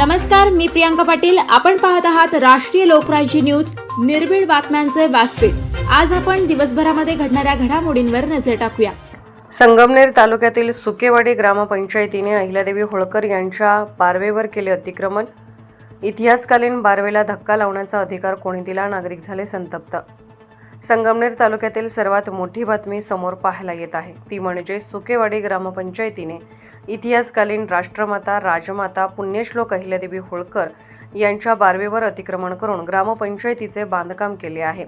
नमस्कार मी प्रियांका पाटील. आपण पाहत आहात राष्ट्रीय लोकराज्य न्यूज. निर्भीड बातम्यांचे व्यासपीठ. आज आपण दिवसभरामध्ये घडणाऱ्या घडामोडींवर नजर टाकूया. संगमनेर तालुक्यातील सुकेवाडी ग्रामपंचायतीने अहिल्यादेवी होळकर यांच्या बारवेवर केले अतिक्रमण. इतिहासकालीन बारवेला धक्का लावण्याचा अधिकार कोणी दिला? नागरिक झाले संतप्त. संगमनेर तालुक्यातील सर्वात मोठी बातमी समोर पाहायला येत आहे. ती म्हणजे सुकेवाडी ग्रामपंचायतीने इतिहासकालीन राष्ट्रमाता राजमाता पुण्यश्लोक अहिल्यादेवी होळकर यांच्या बारवेवर अतिक्रमण करून ग्रामपंचायतीचे बांधकाम केले आहे.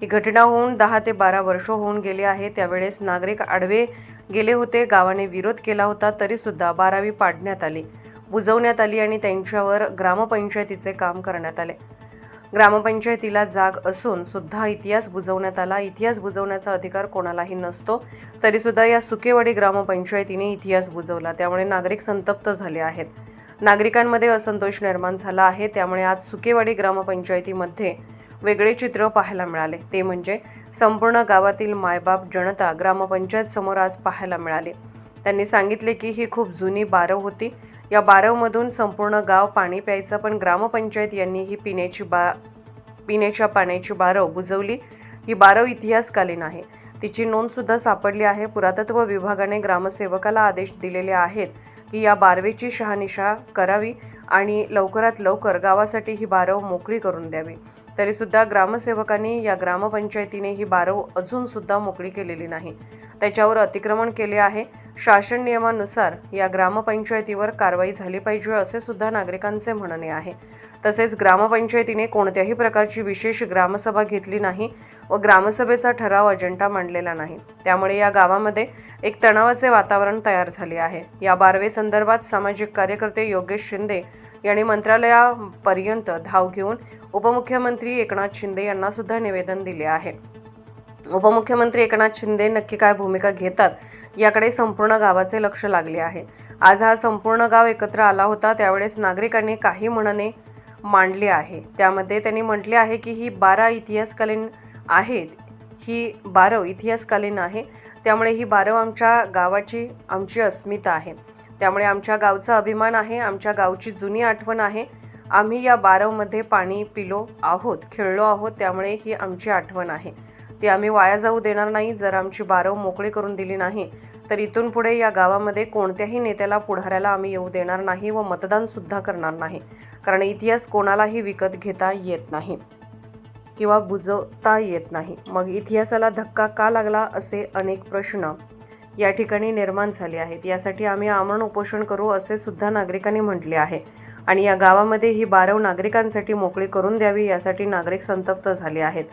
ही घटना होऊन दहा ते बारा वर्ष होऊन गेली आहे. त्यावेळेस नागरिक आडवे गेले होते गावाने विरोध केला होता तरीसुद्धा बारावी पाडण्यात आली बुजवण्यात आली आणि त्यांच्यावर ग्रामपंचायतीचे काम करण्यात आले. ग्रामपंचायतीला जाग असून सुद्धा इतिहास बुजवण्यात आला. इतिहास बुजवण्याचा अधिकार कोणालाही नसतो. तरीसुद्धा या सुकेवाडी ग्रामपंचायतीने इतिहास बुजवला. त्यामुळे नागरिक संतप्त झाले आहेत. नागरिकांमध्ये असंतोष निर्माण झाला आहे. त्यामुळे आज सुकेवाडी ग्रामपंचायतीमध्ये वेगळे चित्र पाहायला मिळाले. ते म्हणजे संपूर्ण गावातील मायबाप जनता ग्रामपंचायत समोर आज पाहायला मिळाले. त्यांनी सांगितले की ही खूप जुनी बारव होती. या बारवमधून संपूर्ण गाव पाणी प्यायचं पण ग्रामपंचायत यांनी ही पिण्याची बा पिण्याच्या पाण्याची बारव बुजवली. ही बारव इतिहासकालीन आहे. तिची नोंदसुद्धा सापडली आहे. पुरातत्व विभागाने ग्रामसेवकाला आदेश दिलेले आहेत की या बारवेची शहानिशा करावी आणि लवकरात लवकर गावासाठी ही बारव मोकळी करून द्यावी. तरीसुद्धा ग्रामसेवकांनी या ग्रामपंचायतीने ही बारव अजूनसुद्धा मोकळी केलेली नाही. त्याच्यावर अतिक्रमण केले आहे. शासन नियमानुसार या ग्रामपंचायतीवर कारवाई झाली पाहिजे असे सुद्धा नागरिकांचे म्हणणे आहे. तसेच ग्रामपंचायतीने कोणत्याही प्रकारची विशेष ग्रामसभा घेतली नाही व ग्रामसभेचा ठराव अजेंडा मांडलेला नाही. त्यामुळे या गावामध्ये एक तणावाचे वातावरण तयार झाले आहे. या बारवे संदर्भात सामाजिक कार्यकर्ते योगेश शिंदे यांनी मंत्रालयापर्यंत धाव घेऊन उपमुख्यमंत्री एकनाथ शिंदे यांना सुद्धा निवेदन दिले आहे. उपमुख्यमंत्री एकनाथ शिंदे नक्की काय भूमिका घेतात याकडे संपूर्ण गावाचे लक्ष लागले आहे. आज हा संपूर्ण गाव एकत्र आला होता त्यावेळेस नागरिकांनी काही म्हणणे मांडले आहे. त्यामध्ये त्यांनी म्हटले आहे की ही बारा इतिहासकालीन आहेत. ही बारव इतिहासकालीन आहे. त्यामुळे ही बारव आमच्या गावाची आमची अस्मिता आहे. त्यामुळे आमच्या गावचा अभिमान आहे आमच्या गावची जुनी आठवण आहे. आम्ही या बारवमध्ये पाणी पिलो आहोत खेळलो आहोत त्यामुळे ही आमची आठवण आहे. ती आम्ही वाया जाऊ देणार नाही जर आमची बारव मोकळी करून दिली नाही तर इथून पुढे या गावामध्ये कोणत्याही नेत्याला पुढाऱ्याला आम्ही येऊ देणार नाही व मतदानसुद्धा करणार नाही कारण इतिहास कोणालाही विकत घेता येत नाही किंवा बुजवता येत नाही. मग इतिहासाला धक्का का लागला असे अनेक प्रश्न या ठिकाणी निर्माण झाले आहेत. यासाठी आम्ही आमरण उपोषण करू असे सुद्धा नागरिकांनी म्हटले आहे. आणि या गावामध्ये ही बारव नागरिकांसाठी मोकळी करून द्यावी यासाठी नागरिक संतप्त झाले आहेत.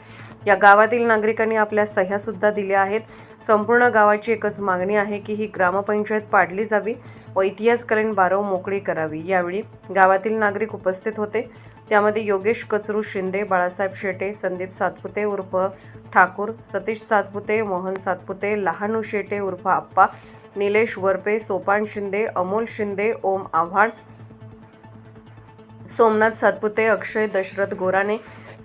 या गावातील नागरिकांनी आपल्या सह्यासुद्धा दिल्या आहेत. संपूर्ण गावाची एकच मागणी आहे की ही ग्रामपंचायत पाडली जावी व इतिहासकालीन बारव मोकळी करावी. यावेळी गावातील नागरिक उपस्थित होते. त्यामध्ये योगेश कचरू शिंदे बाळासाहेब शेटे संदीप सातपुते उर्फ ठाकूर सतीश सातपुते मोहन सातपुते लहानू शेटे उर्फ आप्पा निलेश वरपे सोपान शिंदे अमोल शिंदे ओम आव्हाड सोमनाथ सातपुते अक्षय दशरथ गोराने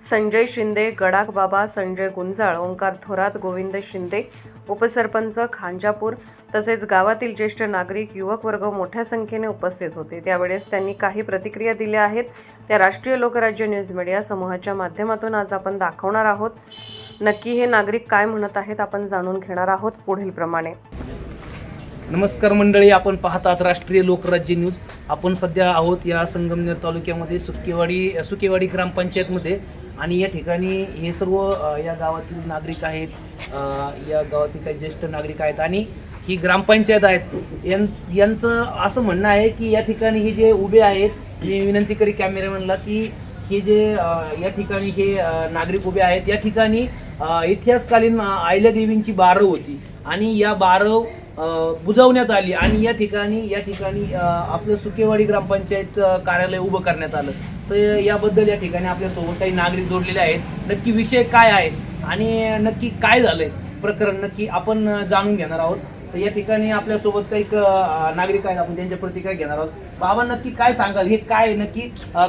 संजय शिंदे गडाख बाबा संजय गुंजाळ ओंकार थोरात गोविंद शिंदे उपसरपंच खांजापूर तसेच गावातील ज्येष्ठ नागरिक युवक वर्ग मोठ्या संख्येने उपस्थित होते. त्यावेळेस त्यांनी काही प्रतिक्रिया दिल्या आहेत. त्या राष्ट्रीय लोकराज्य न्यूज मीडिया समूहाच्या माध्यमातून आज आपण दाखवणार आहोत. नक्की हे नागरिक काय म्हणत आहेत आपण जाणून घेणार आहोत पुढील प्रमाणे. नमस्कार मंडळी आपण पाहतात राष्ट्रीय लोकराज्य न्यूज. आपण सध्या आहोत या संगमनेर तालुक्यामध्ये सुकेवाडी सुकेवाडी ग्रामपंचायतमध्ये. आणि या ठिकाणी हे सर्व या गावातील नागरिक आहेत या गावातील काही ज्येष्ठ नागरिक आहेत आणि ही ग्रामपंचायत आहेत. यां यांचं असं म्हणणं आहे की या ठिकाणी हे जे उभे आहेत मी विनंती करी कॅमेरामॅनला की हे जे या ठिकाणी हे नागरिक उभे आहेत या ठिकाणी इतिहासकालीन आयल्या देवींची बारव होती आणि या बारव बुजवण्यात आली आणि या ठिकाणी या ठिकाणी आपलं सुकेवाडी ग्रामपंचायत कार्यालय उभं करण्यात आलं. तर याबद्दल या ठिकाणी आपल्यासोबत काही नागरिक जोडलेले आहेत. नक्की विषय काय आहे आणि नक्की काय झालंय? प्रकरण नक्की आपण जाणून घेणार आहोत. तर या ठिकाणी आपल्यासोबत काही नागरिक आहेत. आपण त्यांच्या प्रतिक्रिया घेणार आहोत. बाबा नक्की काय सांगाल? हे काय नक्की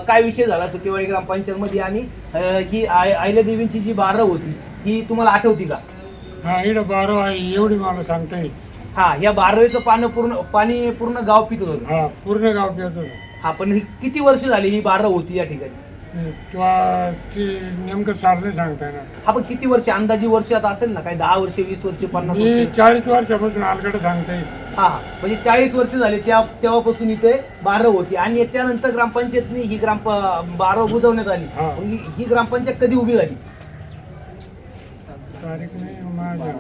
काय विषय झाला सुकेवाडी ग्रामपंचायत मध्ये आणि ही आय- अहिल्यादेवींची जी बारव होती ही तुम्हाला आठवती का? हा इकडं बारा आहे. एवढी मला सांगता येईल. हा या बारवेचं पाणी पूर्ण पाणी पूर्ण गाव पित होतं. हा पूर्ण गाव पित होतं. हा पण ही किती वर्ष झाली ही बारा होती या ठिकाणी? किंवा ती नेमकं सार नाही सांगता येणार. हा पण किती वर्ष अंदाजी वर्ष आता असेल ना काय दहा वर्ष वीस वर्ष पन्नास मी वर्ष? चाळीस वर्षापासून आलकडे सांगता येईल हा हा. म्हणजे चाळीस वर्ष झाले त्या तेव्हापासून इथे बारव होती. आणि त्यानंतर ग्रामपंचायतनी ही ग्राम बारव बुजवण्यात आली हा. मग ही- ही ग्रामपंचायत कधी उभी झाली? तारीख नाही माझ्या.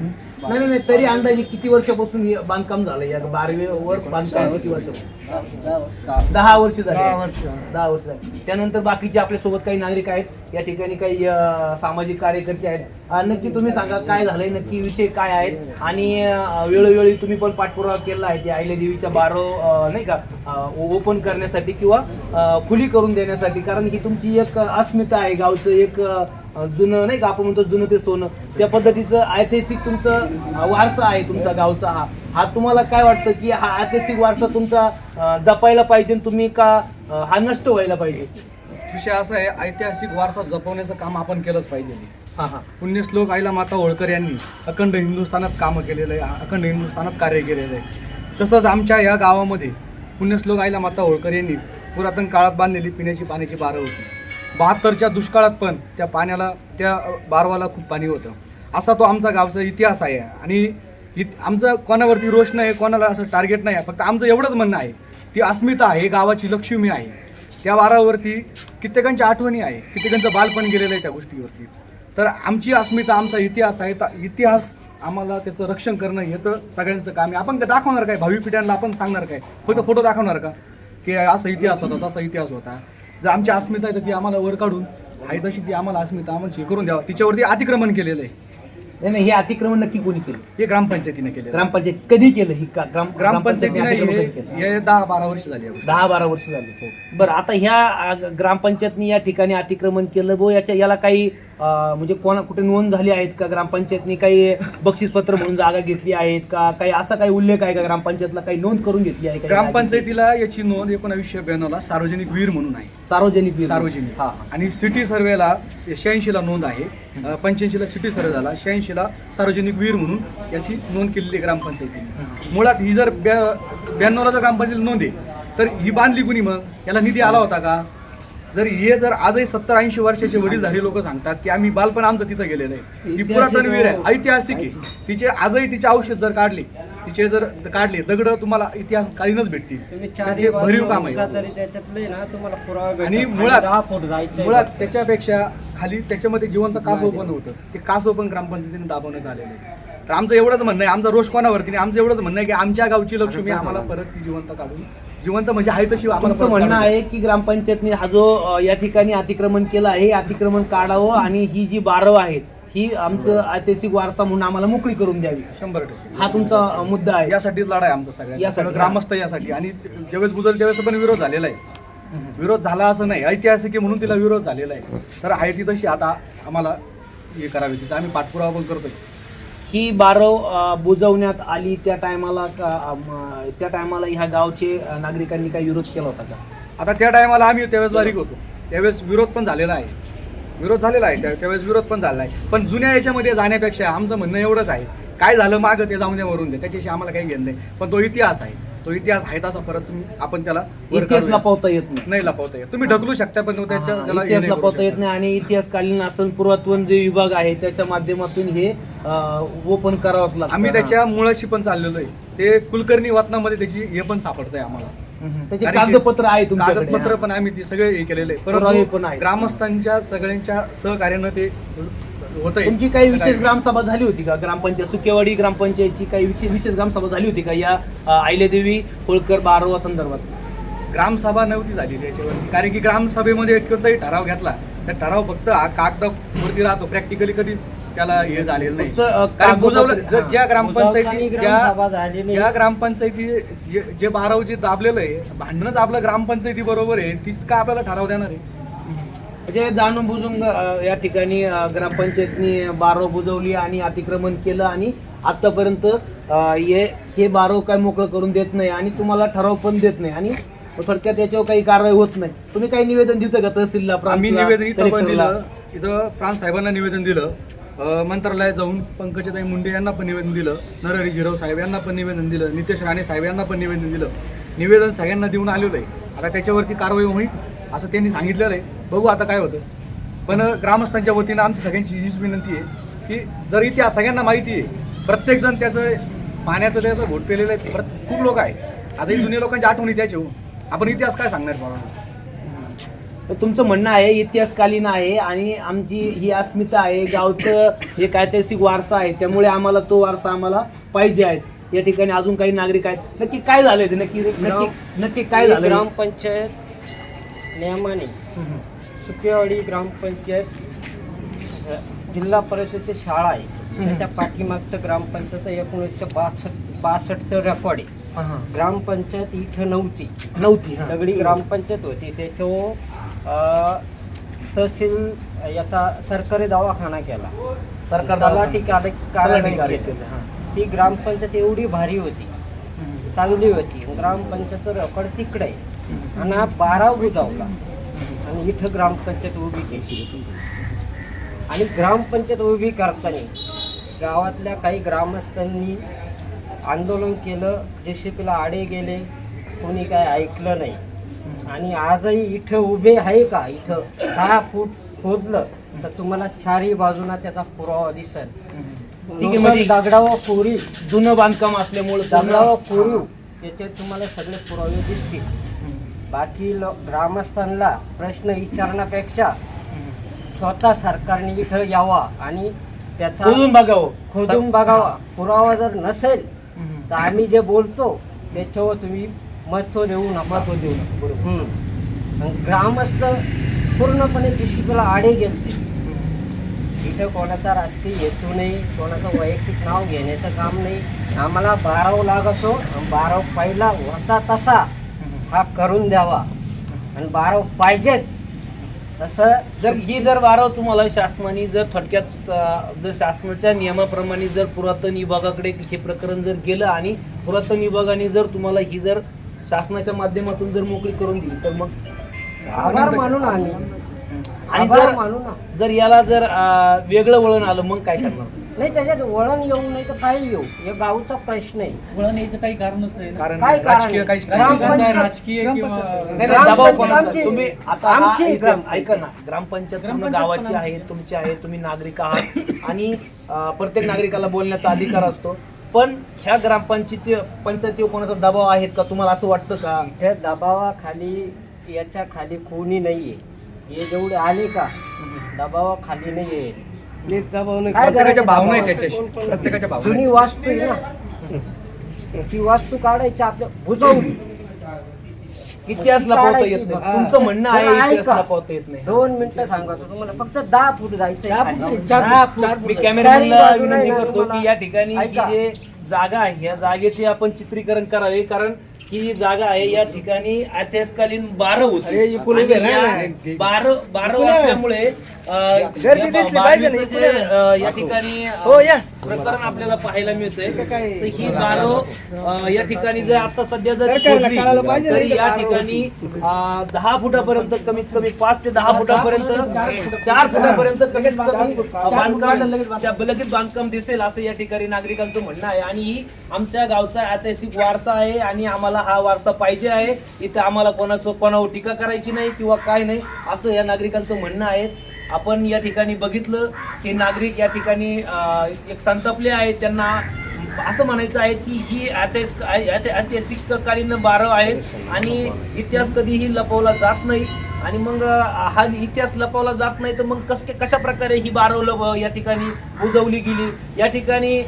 नाही नाही, नाही तरी अंदाजे किती वर्षापासून हे बांधकाम झालं? या बारवेवर बांधकाम किती वर्षापासून दहा वर्ष झाली. दहा वर्ष. दहा वर्ष झाली. त्यानंतर बाकीचे आपल्यासोबत काही नागरिक आहेत. या ठिकाणी काही अं, सामाजिक कार्यकर्ते आहेत. अं, नक्की तुम्ही सांगा काय झालंय? नक्की विषय काय आहेत? आणि अं, वेळोवेळी तुम्ही पण पाठपुरावा केला आहे. त्या आईल्या देवीच्या बारो अं, नाही का ओपन करण्यासाठी किंवा अं, खुली करून देण्यासाठी. कारण ही तुमची एक अस्मिता आहे गावचं एक अं, जुनं नाही का आपण म्हणतो जुनं ते सोनं. त्या पद्धतीचं ऐतिहासिक तुमचं वारसा आहे तुमचा गावचा हा. हा तुम्हाला काय वाटतं की हा ऐतिहासिक वारसा तुमचा जपायला पाहिजे तुम्ही का हा नष्ट व्हायला पाहिजे? विषय असा आहे ऐतिहासिक वारसा जपवण्याचं काम आपण केलंच पाहिजे. हा हा. पुण्यश्लोक आईला माता होळकर यांनी अखंड हिंदुस्थानात कामं केलेलं आहे अखंड हिंदुस्थानात कार्य केलेलं आहे. तसंच आमच्या या गावामध्ये पुण्यश्लोक आईला माता होळकर यांनी पुरातन काळात बांधलेली पिण्याची पाण्याची बारं होती. बहात्तरच्या दुष्काळात पण त्या पाण्याला त्या बारवाला खूप पाणी होतं. असा तो आमचा गावचा इतिहास आहे. आणि इत आमचं कोणावरती रोष नाही कोणाला असं टार्गेट नाही आहे. फक्त आमचं एवढंच म्हणणं आहे. ती अस्मिता आहे गावाची लक्ष्मी आहे. त्या वारावरती कित्येकांच्या आठवणी आहे. कित्येकांचं बालपण गेलेलं आहे त्या गोष्टीवरती. तर आमची अस्मिता आमचा इतिहास आहे. तर इतिहास आम्हाला त्याचं रक्षण करणं हे तर सगळ्यांचं काम आहे. आपण दाखवणार काय? भावी पिढ्यांना आपण सांगणार काय? फक्त फोटो दाखवणार का? की असा इतिहास होता तसा इतिहास होता. जर आमची अस्मिता आहे तर ती आम्हाला वर काढून आहे तशी ती आम्हाला अस्मिता आम्हाला हे करून द्यावा. तिच्यावरती अतिक्रमण केलेलं आहे. नाही नाही हे अतिक्रमण नक्की कोणी केलं? हे ग्रामपंचायतीने आहे. ग्रामपंचायत कधी केलं ही? का- ग्राम ग्रामपंचायतीने हे केलं? हे दहा बारा वर्ष झाली आहे. दहा बारा वर्ष झाली हो. बरं आता ह्या ग्रामपंचायतनी या ठिकाणी अतिक्रमण केलं बो याच्या याला काही म्हणजे कोणा कुठे नोंद झाली आहेत का? ग्रामपंचायतनी काही बक्षीसपत्र म्हणून जागा घेतली आहेत का? काही असा काही उल्लेख आहे का ग्रामपंचायतला? काही नोंद करून घेतली आहे का? या जागेची? ग्रामपंचायतीला याची नोंद एकोणावीसशे ब्याण्णवला सार्वजनिक वीर म्हणून आहे. सार्वजनिक विहीर. सार्वजनिक. हा. आणि सिटी सर्वेला शहाऐंशीला नोंद आहे. पंच्याऐंशीला सिटी सर्वे झाला. शहाऐंशीला सार्वजनिक वीर म्हणून याची नोंद केलेली आहे ग्रामपंचायतीने. मुळात ही जर ब्या ब्याण्णवला जर ग्रामपंचायत नोंद आहे तर ही बांधली कुणी मग? याला निधी आला होता का? जर हे जर आजही सत्तर ऐंशी वर्षाचे वडीलधारी लोक सांगतात की आम्ही बालपण आमचं तिथं गेलेलं आहे. ही पुरातन वीर आहे. ऐतिहासिक आहे. तिचे आजही तिचे औषध जर काढले तिचे जर काढले दगड तुम्हाला इतिहास कालीनच भेटतील. त्यांचे चारही भरीव काम आहे. आणि मुळात मुळात त्याच्यापेक्षा खाली त्याच्यामध्ये जिवंत कासव पण होतं. ते कासव पण ग्रामपंचायतीने दाबवण्यात आलेलं आहे. तर आमचं एवढंच म्हणणं आहे. आमचा रोष कोणावरती नाही? आमचं एवढंच म्हणणं आहे की आमच्या गावची लक्ष्मी आम्हाला परत ती जिवंत काढून जिवंत म्हणजे आहे तशी आम्हाला म्हणणं आहे की ग्रामपंचायतने हा जो या ठिकाणी अतिक्रमण केलं आहे हे अतिक्रमण काढावं आणि ही जी बारव आहेत ही आमचं ऐतिहासिक वारसा म्हणून आम्हाला मोकळी करून द्यावी. द्या. शंभर टक्के. हा तुमचा मुद्दा आहे. यासाठीच लढा आहे आमचा सगळ्यांचा. यासाठी. सगळं ग्रामस्थ यासाठी. आणि ज्यावेळेस बुजल त्यावेळेस पण विरोध झालेला आहे. विरोध झाला असं नाही. ऐतिहासिक आहे म्हणून तिला विरोध झालेला आहे. तर आहे ती तशी. आता आम्हाला हे करावी. तिचा आम्ही पाठपुरावा पण करतोय. ही बारव अं, बुजवण्यात आली त्या टायमाला त्या टायमाला ह्या गावचे अं, नागरिकांनी काही विरोध केला होता का? आता त्या टायमाला आम्ही त्यावेळेस बारीक होतो. त्यावेळेस विरोध पण झालेला आहे. विरोध झालेला आहे. त्या त्यावेळेस विरोध पण झालेला आहे. पण जुन्या याच्यामध्ये जाण्यापेक्षा आमचं म्हणणं एवढंच आहे. काय झालं मागं ते जाऊन द्या वरून द्या त्याच्याशी आम्हाला काही घेणं नाही. पण तो इतिहास आहे. तो इतिहास आहे तसा परत तुम्ही आपण त्याला इतिहास. लपवता येत नाही. नाही लपवता येत. तुम्ही ढकलू शकता पण त्याच्या इतिहास लपवता येत. नाही आणि इतिहासकालीन असन पुरातन जे विभाग आहे त्याच्या माध्यमातून हे ओपन करावंच लागतं. आम्ही. त्याच्या मुळाशी पण चाललेलो आहे. ते कुलकर्णी वातनामध्ये त्याची हे पण सापडत आहे आम्हाला. त्याचे कारण की कागदपत्र आहे तुमच्याकडे. कागदपत्र. पण आम्ही ते सगळे हे केलेले. आहे. पुरावे पण परंतु आहेत. ग्रामस्थांच्या सगळ्यांच्या सहकार्यानं ते होत तुमची काही विशेष ग्रामसभा झाली होती का? ग्रामपंचायत सुकेवाडी ग्रामपंचायतची काही विशेष विशेष ग्रामसभा झाली होती का या आयलेदेवी होळकर बारवा संदर्भात? ग्रामसभा नव्हती झालेली याच्यावरती कारण की ग्रामसभेमध्ये कोणताही ठराव घेतला. त्या ठराव फक्त हा कागदावरती राहतो. प्रॅक्टिकली कधीच त्याला हे झालेलं नाही. कारण बुजवलं जर ज्या ग्रामपंचायती ज्या ग्रामपंचायती जे- जे बाराव जे दाबलेलं आहे भांडणच आपलं ग्रामपंचायती बरोबर आहे तीच का आपल्याला ठराव देणार आहे? म्हणजे जाणून बुजून या ठिकाणी ग्रामपंचायतनी बारव बुजवली आणि अतिक्रमण केलं आणि आतापर्यंत हे हे बारव काय मोकळं करून देत नाही आणि तुम्हाला ठराव पण देत नाही आणि थोडक्यात याच्यावर काही कारवाई होत नाही. तुम्ही काही निवेदन दिलं का तहसीलला आम्ही निवेदन इथं प्रांत साहेबांना निवेदन दिलं. मंत्रालयात जाऊन पंकजताई मुंडे यांना पण निवेदन दिलं नरहरी झिरव साहेब यांना पण निवेदन दिलं नितेश राणे साहेब यांना पण निवेदन दिलं. निवेदन सगळ्यांना देऊन आलेलं आहे. आता त्याच्यावरती कारवाई होईल असं त्यांनी सांगितलेलं आहे. बघू आता काय होतं. पण ग्रामस्थांच्या वतीनं आमची सगळ्यांची हीच विनंती आहे की जर इतिहास सगळ्यांना माहिती आहे प्रत्येकजण त्याचं पाण्याचं त्याचं घोट पेलेलं आहे खूप लोक आहे. आता ही जुन्या लोकांची आठवणी त्याची हो. आपण इतिहास काय सांगणार मला तर तुमचं म्हणणं आहे इतिहासकालीन आहे आणि आमची ही अस्मिता आहे गावचं हे ऐतिहासिक वारसा आहे त्यामुळे आम्हाला तो वारसा आम्हाला पाहिजे आहे. या ठिकाणी अजून काही नागरिक आहेत. नक्की काय झालंय ते? नक्की नक्की नक्की काय झालं? ग्रामपंचायत नियमाने सुकेवाडी ग्रामपंचायत जिल्हा परिषदेची शाळा आहे. त्याच्या पाठीमागचं ग्रामपंचायत एकोणीसशे बासष्ट बासष्टचं रेकॉर्ड आहे. ग्रामपंचायत इथं नव्हती. नव्हती. दगडी ग्रामपंचायत होती. त्याच्यावर अ, तहसील याचा सरकारी दवाखाना केला. सरकार तलाठी कार्य- कार्यालय तलाठी. केलं, हा. ती ग्रामपंचायत एवढी भारी होती. चांगली होती. ग्रामपंचायत रेकॉर्ड तिकडे. आहे आणि हा बारा बुजावला. आणि इथं ग्रामपंचायत उभी केली. आणि ग्रामपंचायत उभी करताना गावातल्या काही ग्रामस्थांनी आंदोलन केलं. जेसीपीला आडे गेले. कोणी काय ऐकलं नाही. आणि आजही इथं उभे आहे का? इथं दहा फूट खोदलं तर तुम्हाला चारही बाजूला त्याचा पुरावा दिसेल. दगडावर कोरी जुनं बांधकाम असल्यामुळे दगडावर कोरीव त्याचे तुम्हाला सगळे पुरावे दिसतील. बाकी लो- ग्रामस्थांना प्रश्न विचारण्यापेक्षा स्वतः सरकारने इथं यावा आणि त्याचा खोदून बघावं. खोदून बघावा. पुरावा जर नसेल. तर आम्ही जे बोलतो त्याच्यावर तुम्ही महत्त्व देऊ नका. महत्त्व देऊ नका बरोबर. आणि ग्रामस्थ पूर्णपणे डिसिप्लिनला आडे गेलते इथं कोणाचा राजकीय हेतू नाही कोणाचं वैयक्तिक नाव घेण्याचं काम नाही. आम्हाला बाराव लागतो बाराव पहिला होता तसा हा करून द्यावा. आणि बाराव पाहिजेत तसं जर ही जर वारं तुम्हाला शासनाने जर थोडक्यात जर शासनाच्या नियमाप्रमाणे जर पुरातन विभागाकडे हे प्रकरण जर गेलं आणि पुरातन विभागाने जर तुम्हाला ही जर शासनाच्या माध्यमातून जर मोकळी करून दिली तर मग आभार मानून आम्ही. आणि आभार जर मानू ना. जर याला जर अं, वेगळं वळण आलं मग काय करणार? नाही त्याच्यात वळण येऊ नाही तर काही येऊ. हे गावचा प्रश्न आहे. कारण काय कारण? राजकीय आहे? काहीच ग्रामपंचायत- नाही. नाही, नाही, दबाव ग्रामपंचायत कोणाचा? आमची- तुम्ही आता हा आमची ऐका ना ग्रामपंचायत पूर्ण गावाची आहे तुमची आहे तुम्ही नागरिक आहात. आणि अं, प्रत्येक नागरिकाला बोलण्याचा अधिकार असतो. पण ह्या ग्रामपंचायती पंचायतीवर कोणाचा दबाव आहेत का? तुम्हाला असं वाटतं का? इथे दबावाखाली याच्या खाली कोणी नाहीये. हे जेवढे आले का दबावाखाली काय प्रत्येकाच्या करायचं भावना आहे? त्याच्याशी. प्रत्येकाच्या भावना जुनी आहे. वास्तू आहे ना. ती वास्तू काढायची आपल्या भुजवून. इतिहास लपवता येत नाही. हा. तुमचं म्हणणं आहे बरं, इतिहास ऐका. लपवता येत नाही. दोन मिनिटं सांगतो तुम्हाला फक्त दहा फूट जायचं दहा फूट. मी कॅमेरामॅनला विनंती करतो की या ठिकाणी ही ऐका. जे जागा आहे या जागेचे आपण चित्रीकरण करावे कारण ही जी जागा आहे या ठिकाणी ऐतिहासकालीन बारं होती. आणि या बारं बारं असल्यामुळे अं, या बा- बारवीचं जे, अं, या ठिकाणी अं, प्रकरण आपल्याला पाहायला मिळतंय. तर ही बारं अं, या ठिकाणी जर आता सध्या जर खोदली, तरी या ठिकाणी अं, दहा फुटापर्यंत कमीत कमी पाच ते दहा फुटापर्यंत चार फुटापर्यंत कमीत कमी बांधकाम च्या- लगेच बांधकाम दिसेल असं या ठिकाणी नागरिकांचं म्हणणं आहे. आणि ही आमच्या गावचा ऐतिहासिक वारसा आहे आणि आम्हाला हा वारसा पाहिजे आहे. इथं आम्हाला कोणाचं कोणावर टीका करायची नाही किंवा काय नाही असं या नागरिकांचं म्हणणं आहे. आपण या ठिकाणी बघितलं की नागरिक या ठिकाणी एक संतापले आहेत. त्यांना असं म्हणायचं आहे की ही ऐतिहासिक ऐति- ऐतिहासिक कालीन बारं आहेत आणि इतिहास कधीही लपवला जात नाही. आणि मग हा इतिहास लपवला जात नाही तर मग कस कशा प्रकारे ही बारव लप या ठिकाणी बुजवली गेली? या ठिकाणी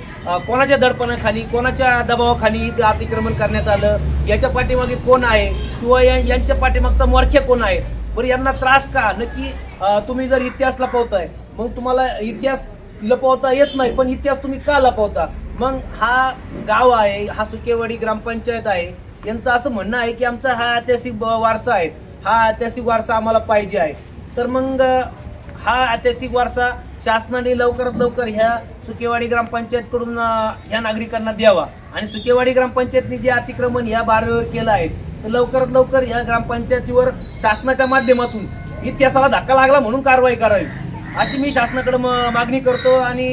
कोणाच्या दडपणाखाली कोणाच्या दबावाखाली इथं अतिक्रमण करण्यात आलं? याच्या पाठीमागे कोण आहे? किंवा या- यांच्या पाठीमागचा मोर्चा कोण आहे? बरं यांना त्रास का? नक्की तुम्ही जर इतिहास लपवताय मग तुम्हाला इतिहास लपवता येत नाही पण इतिहास तुम्ही का लपवता? मग हा गाव आहे हा सुकेवाडी ग्रामपंचायत आहे यांचं असं म्हणणं आहे की आमचा हा ऐतिहासिक ब- वारसा आहे. हा ऐतिहासिक वारसा आम्हाला पाहिजे आहे. तर मग हा ऐतिहासिक वारसा शासनाने लवकरात लवकर ह्या सुकेवाडी ग्रामपंचायतकडून ह्या नागरिकांना द्यावा. आणि सुकेवाडी ग्रामपंचायतने जे अतिक्रमण ह्या बारवर केलं आहे तर लवकरात लवकर ह्या ग्रामपंचायतीवर शासनाच्या माध्यमातून इतिहासाला धक्का लागला म्हणून कारवाई करावी. अशी मी शासनाकडे म- मागणी करतो आणि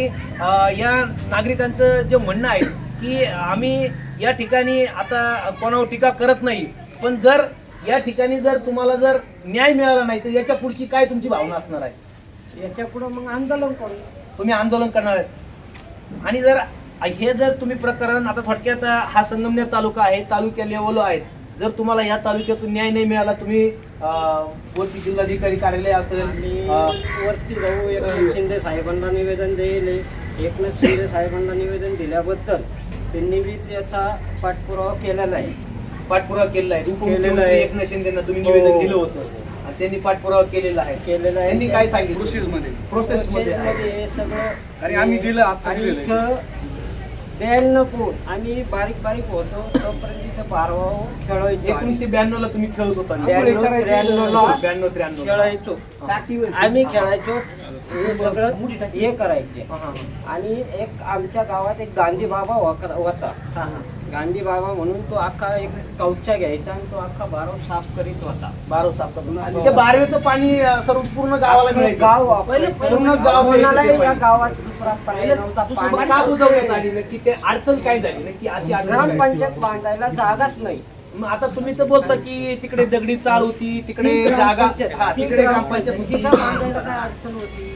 या नागरिकांचं जे म्हणणं आहे की आम्ही या ठिकाणी आता कोणावर टीका करत नाही पण जर या ठिकाणी जर तुम्हाला जर न्याय मिळाला नाही तर याच्या पुढची काय तुमची भावना असणार आहे? याच्या पुढं मग आंदोलन करू. तुम्ही आंदोलन करणार आहे. आणि जर हे जर तुम्ही प्रकरण आता थोडक्यात हा संगमनेर तालुका आहे तालुक्या लेवल आहेत. जर तुम्हाला या तालुक्यातून न्याय नाही मिळाला तुम्ही वरती जिल्हाधिकारी कार्यालय असेल. वरती जाऊ एकनाथ शिंदे साहेबांना निवेदन दिले एकनाथ शिंदे साहेबांना निवेदन दिल्याबद्दल त्यांनी बी त्याचा पाठपुरावा केलेला आहे. पाठपुरावा केलेला आहे. केलेला आहे. एकनाथ शिंदेना तुम्ही हो. निवेदन दिलं होतं. आणि त्यांनी पाठपुरावा केलेला आहे. केलेला आहे. त्यांनी काय सांगितलं? प्रोसेस मध्ये. आहे. मध्ये सगळं आणि आम्ही दिलं, आता आणि दिलेलं इथं ब्याण्णव फूट आम्ही बारीक बारीक होतो तोपर्यंत इथं बारवा खेळायचो एकोणीसशे ब्याण्णव ला तुम्ही खेळत होता ना? ब्याण्णव त्र्याण्णवला ब्याण्णव त्र्याण्णव. खेळायचो. आम्ही खेळायचो. हे सगळं हे करायचे. हा, हा, आणि एक आमच्या गावात एक गांधी बाबा होता. हा, हा. गांधी बाबा म्हणून तो अख्खा एक कौचा घ्यायचा आणि तो अख्खा बारव साफ करीत होता. बारो साफ करून ते बारवेचं पाणी सर्व पूर्ण गावाला मिळायचं. गाव पूर्ण. गाव या पाणी. गावात दुसरा पर्याय नव्हता. पाणी का बुजवण्यात आली नक्की ते अडचण काय झाली नक्की अशी? ग्रामपंचायत बांधायला जागाच नाही. मग आता तुम्ही तर बोलता की तिकडे दगडी चाळ होती तिकडे जागा तिकडे ग्रामपंचायत होती. काय अडचण होती?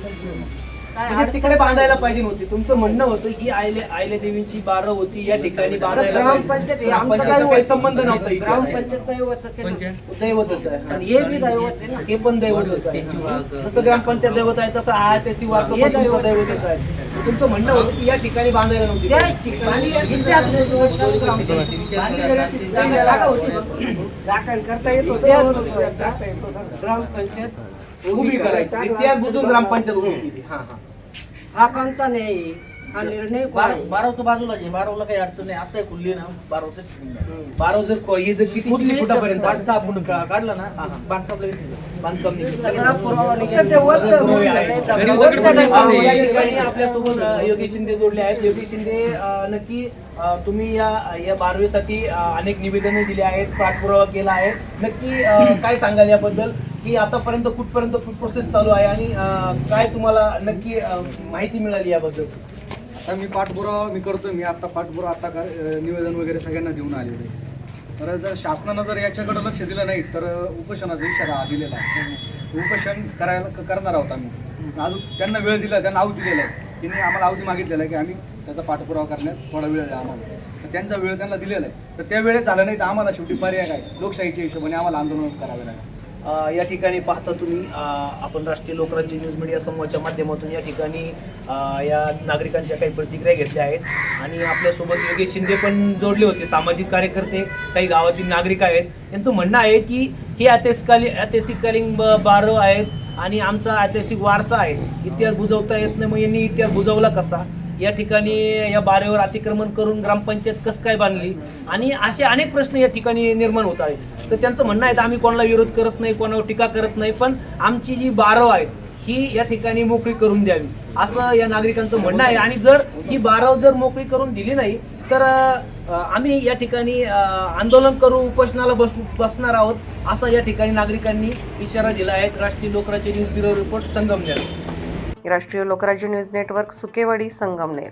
म्हणजे तिकडे बांधायला पाहिजे नव्हती. तुमचं म्हणणं होतं की आयले आयले देवींची बारं होती या ठिकाणी बांधायला ग्रामपंचायत हे आमचं ग्रामपंचायतचा काही संबंध नव्हता इथे. ग्रामपंचायत दैवतच आहे. ना. दैवतच आहे आणि हे बी दैवत आहे. ना. हे पण दैवतच आहे. जसं ग्रामपंचायत दैवत आहे तसं हा त्याची वारसा हे पण तुमचं दैवत दैवतच आहे. तुमचं म्हणणं होतं की या ठिकाणी बांधायला नव्हती. त्या ठिकाणी इतिहास ग्रामपंचायत. इतिहास बुजवायचा. ग्रामपंचायत उभी करायची. इतिहास बुजून ग्रामपंचायत उभी केली. हा हा. हा कोणता नाही. हा निर्णय कोण आहे? बाराव तर बाजूला आहे. बारावला काही अडचण नाही. आता खुलली ना. बाराव तर बारो जर को- हे जर किती किती फुटापर्यंत पाच आहे? सहा फूट का- काढला ना? बांधकाम लगेच बांधकाम. सगळा पुरावा निघेल. वरचं नाही. या ठिकाणी आपल्यासोबत अ, योगेश शिंदे जोडले आहेत. योगेश शिंदे अ, नक्की अ, तुम्ही या या बारवेसाठी अ, अनेक निवेदने दिली आहेत. पाठपुरावा केला आहे. नक्की अ, काय सांगाल याबद्दल? की आतापर्यंत कुठपर्यंत प्रोसेस चालू आहे आणि काय तुम्हाला नक्की माहिती मिळाली याबद्दल? आता मी पाठपुरावा मी करतोय. मी आता पाठपुरावा आता का निवेदन वगैरे सगळ्यांना देऊन आलेले तर जर शासनानं जर याच्याकडे लक्ष दिलं नाही तर उपोषणाचा इशारा दिलेला आहे. उपोषण करायला क- करणार आहोत आम्ही. अजून त्यांना वेळ दिला त्यांना अवधी दिलेला आहे. त्यांनी आम्हाला अवधी मागितलेला आहे की आम्ही त्याचा पाठपुरावा करण्यात थोडा वेळ द्या आम्हाला. तर त्यांचा वेळ त्यांना दिलेला आहे. तर त्या वेळेत आलं नाही तर आम्हाला शेवटी पर्याय काय? लोकशाहीच्या हिशोबाने आम्हाला आंदोलनच करावे लागेल. या ठिकाणी पाहता तुम्ही आपण राष्ट्रीय लोकराज्य न्यूज मीडिया समूहाच्या माध्यमातून या ठिकाणी या नागरिकांच्या काही प्रतिक्रिया घेतल्या आहेत. आणि आपल्यासोबत योगेश शिंदे पण जोडले होते सामाजिक कार्यकर्ते काही गावातील नागरिक आहेत. त्यांचं म्हणणं आहे की हे ऐतिहासिककालीन ऐतिहासिककालीन ब- बारव आहेत आणि आमचा ऐतिहासिक वारसा आहे. इतिहास बुजवता येत नाही मग यांनी इतिहास बुजवला कसा? या ठिकाणी या बारेवर अतिक्रमण करून ग्रामपंचायत कसं काय बांधली? आणि असे अनेक प्रश्न या ठिकाणी निर्माण होत आहेत. तर त्यांचं म्हणणं आहे आम्ही कोणाला विरोध करत नाही कोणावर टीका करत नाही पण आमची जी बारव आहे ही या ठिकाणी मोकळी करून द्यावी. असं या नागरिकांचं म्हणणं आहे. आणि जर ही बारव जर मोकळी करून दिली नाही तर आम्ही या ठिकाणी आंदोलन करू उपोषणाला बस बसणार आहोत असा या ठिकाणी नागरिकांनी इशारा दिला आहे. राष्ट्रीय Lokrajya news bureau report Sangamner. राष्ट्रीय लोकराज्य न्यूज नेटवर्क सुकेवाडी संगमनेर.